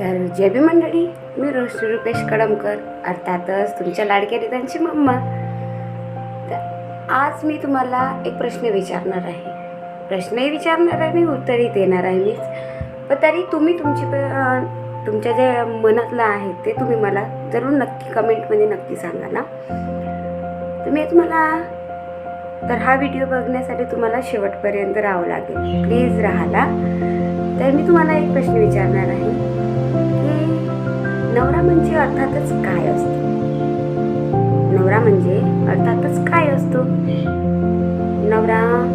तर जय बी मंडळी मी रोशनी रुपेश कडमकर अर्थातच तुमच्या लाडक्या रितांची मम्मा. तर आज मी तुम्हाला एक प्रश्न विचारणार आहे. प्रश्नही विचारणार आहे मी उत्तरही देणार आहे मीच. पण तरी तुम्ही तुमची प- तुमच्या जे मनातलं आहे ते तुम्ही मला जरूर नक्की कमेंटमध्ये नक्की सांगा ना. तर मी तुम्हाला तर हा व्हिडिओ बघण्यासाठी तुम्हाला शेवटपर्यंत राहावं लागेल. प्लीज राहाला तर मी तुम्हाला एक प्रश्न विचारणार आहे. नवरा म्हणजे अर्थातच काय असतो? नवरा म्हणजे अर्थातच काय असतो? नवरा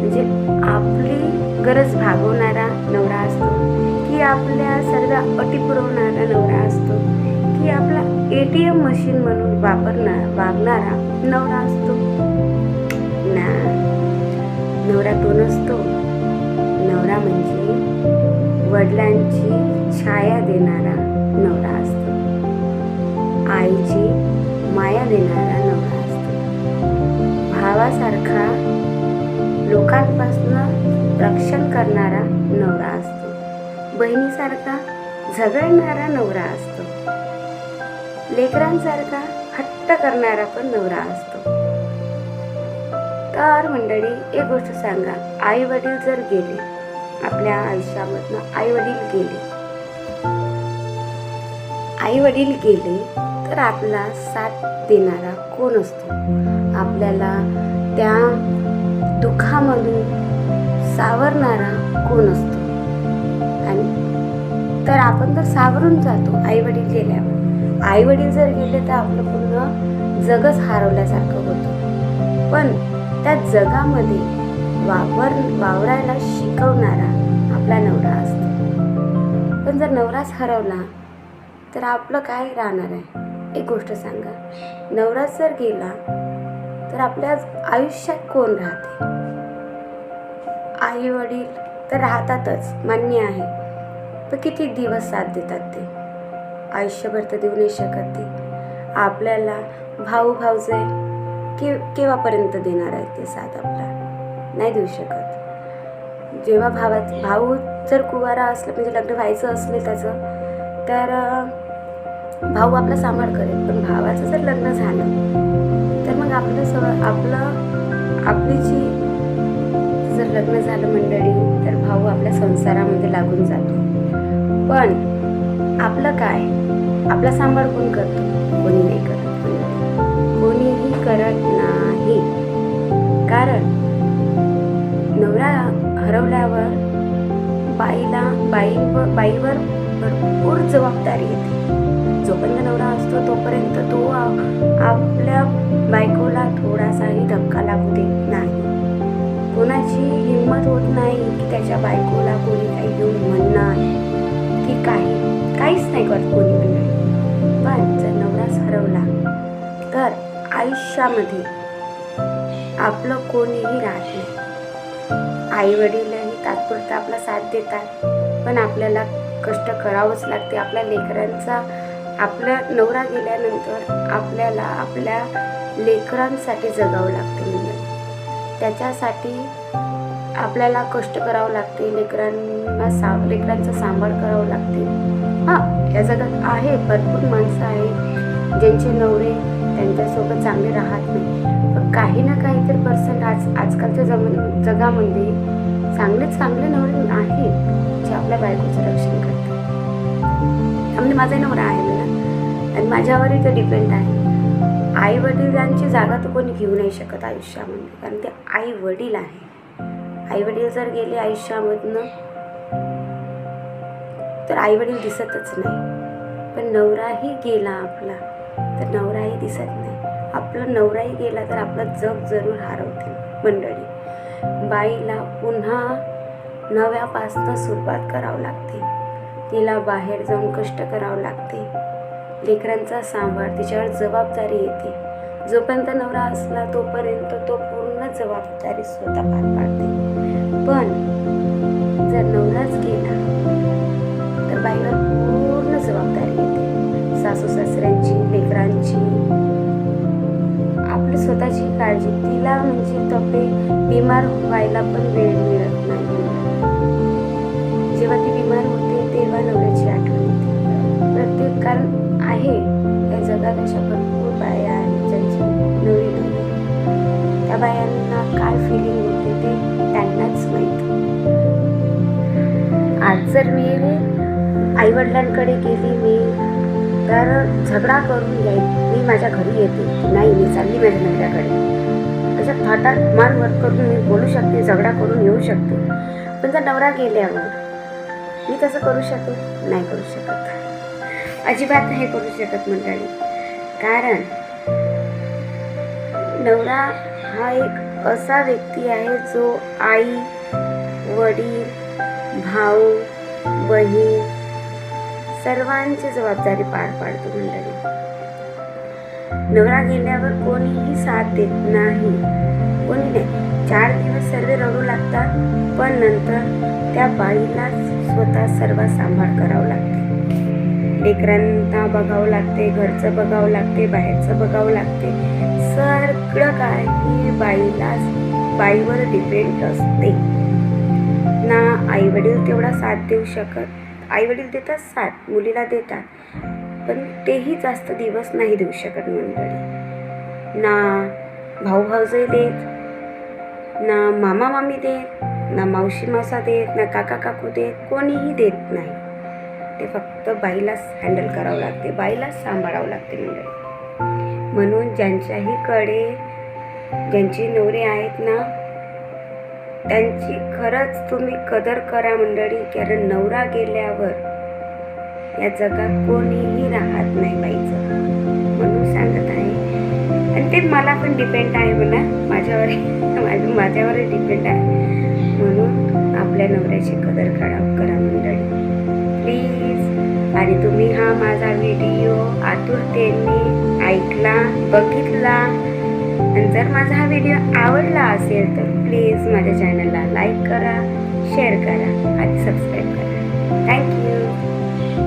म्हणजे आपली गरज भागवणारा नवरा असतो. की आपल्या सर्व अटी पुरवणारा नवरा असतो. की आपला ए टी एम मशीन म्हणून वापरणार वागणारा नवरा असतो. ना नवरा तो नसतो. नवरा म्हणजे वडिलांची छाया देणारा नवरा असतो. आईची माया देणारा नवरा असतो. भावासारखा लोकांपासून रक्षण करणारा नवरा असतो. बहिणीसारखा झगडणारा नवरा असतो. लेकरांसारखा हट्ट करणारा पण नवरा असतो. तर मंडळी एक गोष्ट सांगा. आई वडील जर गेले आपल्या आयुष्यामधनं आई वडील गेले आई वडील गेले तर आपला साथ देणारा कोण असतो? आपल्याला त्या दुःखामधून सावरणारा कोण असतो? आणि तर आपण तर सावरून जातो आई वडील गेल्यावर. आई वडील जर गेले तर आपलं पूर्ण जगच हरवल्यासारखं होतं. पण त्या जगामध्ये वावर वावरायला शिकवणारा आपला नवरा असतो. पण जर नवराच हरवला तर आपलं काय राहणार आहे? एक गोष्ट सांगा. नवराच जर गेला तर आपल्या आयुष्यात कोण राहते? आई वडील तर राहतातच मान्य आहे. पण किती दिवस साथ देतात ते? आयुष्यभर तर देऊ नाही शकत ते. आपल्याला भाऊ भाऊजे के केव्हापर्यंत देणार आहे ते साथ आपला? नाही देऊ शकत. जेव्हा भावा भाऊ जर कुवारा असला म्हणजे लग्न व्हायचं असले त्याचं तर भाऊ आपला सांभाळ करेल. पण भावाचं जर लग्न झालं तर मग आपलं स आपलं आपली जी जर लग्न झालं मंडळी तर भाऊ आपल्या संसारामध्ये लागून जातो. पण आपलं काय? आपला सांभाळ कोण करतो? कोणी नाही करत. कोणीही करत नाही. कारण नवरा हरवल्यावर बाईला बाईवर बाईवर भरपूर जबाबदारी येते. जोपर्यंत नवरा असतो तोपर्यंत तो आपल्या बायकोला थोडासाही धक्का लागू देत नाही. कोणाची हिंमत होत नाही की त्याच्या बायकोला कोणी काही घेऊन म्हणणार. की काही काहीच नाही करत कोणी म्हणणार. पण जर नवराच हरवला तर आयुष्यामध्ये आपलं कोणीही राहत नाही. आई वडीलही तात्पुरता आपला साथ देतात पण आपल्याला कष्ट करावंच लागते आपल्या लेकरांचा. आपल्या नवरा गेल्यानंतर आपल्याला आपल्या लेकरांसाठी जगावं लागते म्हणजे त्याच्यासाठी आपल्याला कष्ट करावं लागते लेकरांना सा लेकरांचा सांभाळ करावं लागते. हां या जगात आहे भरपूर माणसं आहेत ज्यांचे नवरे त्यांच्यासोबत चांगले राहत नाही. पण काही ना काही तर पर्सेंट आज आजकालच्या जम जगामध्ये चांगले चांगले नवरे आहेत जे आपल्या बायकोचं रक्षण करतात. म्हणजे माझा नवरा आहे मला. आणि माझ्यावरही तो डिपेंड आहे. आई वडिलांची जागा तर कोणी घेऊ नाही शकत आयुष्यामध्ये. कारण ते आई वडील आहे. आई वडील जर गेले आयुष्यामधनं तर आई वडील दिसतच नाही. पण नवराही गेला आपला तर नवराही दिसत नाही. आपला नवराही गेला तर आपलं जग जरूर हरवते मंडळी. बाईला पुन्हा नव्यापासनं सुरुवात करावं लागते. तिला बाहेर जाऊन कष्ट करावं लागते. लेकरांचा सांभाळ तिच्यावर जबाबदारी येते. जोपर्यंत नवरा असला तोपर्यंत तो पूर्ण जबाबदारी स्वतः पार पाडते. पण जर नवराच गेला तर बाईवर पूर्ण जबाबदारी येते. सासू सासऱ्यांची लेकरांची. आपली स्वतःची काळजी तिला म्हणजे तपे बिमार व्हायला पण वेळ मिळत नाही. आज जर मी आईवडिलांकडे गेली मी तर झगडा करून जाईल मी माझ्या घरी येते. नाही मी चालली माझ्या नवऱ्याकडे. अशा थाटात मान वर करून मी बोलू शकते झगडा करून येऊ शकते. पण जर नवरा गेल्यावर मी तसं करू शकते नाही करू शकत अजिबात नाही करू शकत मंडळी. कारण नवरा हा एक असा व्यक्ती आहे जो आई वडील भाऊ बहीण सर्वांची जबाबदारी पार पाडतो मंडळी. नवरा गेल्यावर कोणीही साथ देत नाही. कोणी नाही. चार दिवस सर्व रडू लागतात पण नंतर त्या बाईला स्वतः सर्व सांभाळ करावं लागते. लेकरांना बघावं लागते घरचं बघावं लागते बाहेरचं बघावं लागते. सगळं काय बाईलाच बाईला बाईवर डिपेंड असते. ना आईवडील तेवढा साथ देऊ शकत. आईवडील देतात साथ मुलीला देतात. पण तेही जास्त दिवस नाही देऊ शकत मंडळी. ना भाऊ भाऊजही देत ना मामा मामी देत ना मावशी मासा देत ना काका काकू देत कोणीही देत नाही. ते फक्त बाईलाच हँडल करावं लागते बाईलाच सांभाळावं लागते मंडळी. म्हणून ज्यांच्याही कडे ज्यांची नवरे आहेत ना त्यांची खरंच तुम्ही कदर करा मंडळी कारण नवरा गेल्यावर या जगात कोणीही राहत नाही बाईचं. म्हणून सांगत आहे. आणि ते मला पण डिपेंड आहे म्हणा. माझ्यावर माझ्यावरही डिपेंड आहे. म्हणून आपल्या नवऱ्याची कदर करा करा मंडळी. प्लीज आणि तुम्ही हा माझा व्हिडिओ आतुरतेने ऐकला बघितला. आणि जर माझा हा व्हिडिओ आवडला असेल तर प्लीज माझ्या चॅनलला लाईक करा शेअर करा आणि सबस्क्राईब करा. थँक्यू